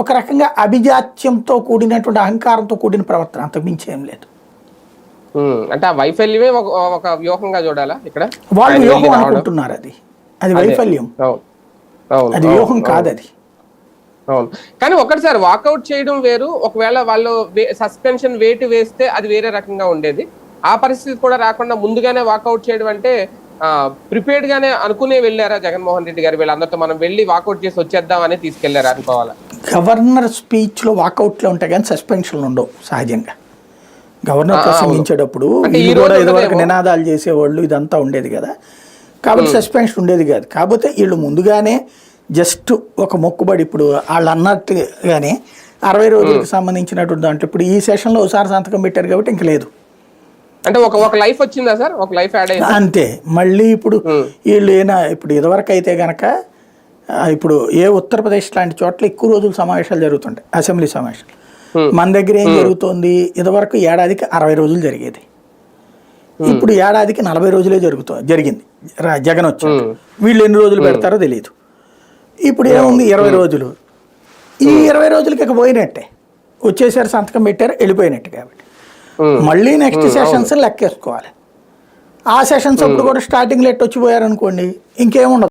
ఒక రకంగా అభిజాత్యంతో కూడినటువంటి అహంకారంతో కూడిన ప్రవర్తన అంతకు మించి లేదు. అంటే ఆ వైఫల్యమే ఒక వ్యూహంగా చూడాలా ఇక్కడ? వాళ్ళు వ్యూహం. అనుకుంటున్నారు అది. అది వైఫల్యం. అది వ్యూహం కాదు అది. అవును. కానీ ఒకటిసారి వాకౌట్ చేయడం వేరు. ఒకవేళ వాళ్ళు సస్పెన్షన్ వేటు వేస్తే అది వేరే రకంగా ఉండేది. ఆ పరిస్థితి కూడా రాకుండా ముందుగానే వాకౌట్ చేయడం అంటే ప్రిపేర్డ్ గానే అనుకునే వెళ్ళారా జగన్మోహన్ రెడ్డి గారు? వీళ్ళందరితో మనం వెళ్ళి వాకౌట్ చేసి వచ్చేద్దాం అని తీసుకెళ్ళారా అనుకోవాలా? గవర్నర్ స్పీచ్లో వాకౌట్లో ఉంటాయి కానీ సస్పెన్షన్లు ఉండవు సహజంగా. గవర్నర్ ప్రసంగించేటప్పుడు వీళ్ళు కూడా ఇదివరకు. నినాదాలు చేసేవాళ్ళు ఇదంతా ఉండేది కదా. కాబట్టి సస్పెన్షన్ ఉండేది కాదు. కాకపోతే వీళ్ళు ముందుగానే జస్ట్ ఒక మొక్కుబడి ఇప్పుడు వాళ్ళు అన్నట్టుగానే అరవై రోజులకు సంబంధించినటువంటి దాంట్లో ఇప్పుడు ఈ సెషన్లో ఒకసారి సంతకం పెట్టారు కాబట్టి ఇంక లేదు. అంటే ఒక ఒక లైఫ్ వచ్చిందా సార్? ఒక లైఫ్ యాడ్ అంతే. మళ్ళీ ఇప్పుడు వీళ్ళు ఏనా ఇప్పుడు ఇదివరకు అయితే గనక ఆ, ఇప్పుడు ఏ ఉత్తరప్రదేశ్ లాంటి చోట్ల ఎక్కువ రోజులు సమావేశాలు జరుగుతుంటాయి అసెంబ్లీ సమావేశాలు. మన దగ్గర ఏం జరుగుతోంది? ఇదివరకు ఏడాదికి అరవై రోజులు జరిగేది. ఇప్పుడు ఏడాదికి నలభై రోజులే జరుగుతుంది జరిగింది. జగన్ వచ్చాడు. వీళ్ళు ఎన్ని రోజులు పెడతారో తెలియదు ఇప్పుడు ఏముంది ఇరవై రోజులు? ఈ ఇరవై రోజులకి ఇక పోయినట్టే. వచ్చేసారు సంతకం పెట్టారు వెళ్ళిపోయినట్టు కాబట్టి. మళ్ళీ నెక్స్ట్ సెషన్స్ లెక్కేసుకోవాలి. ఆ సెషన్స్ అప్పుడు కూడా స్టార్టింగ్ లెట్ వచ్చిపోయారు అనుకోండి ఇంకేముండదు.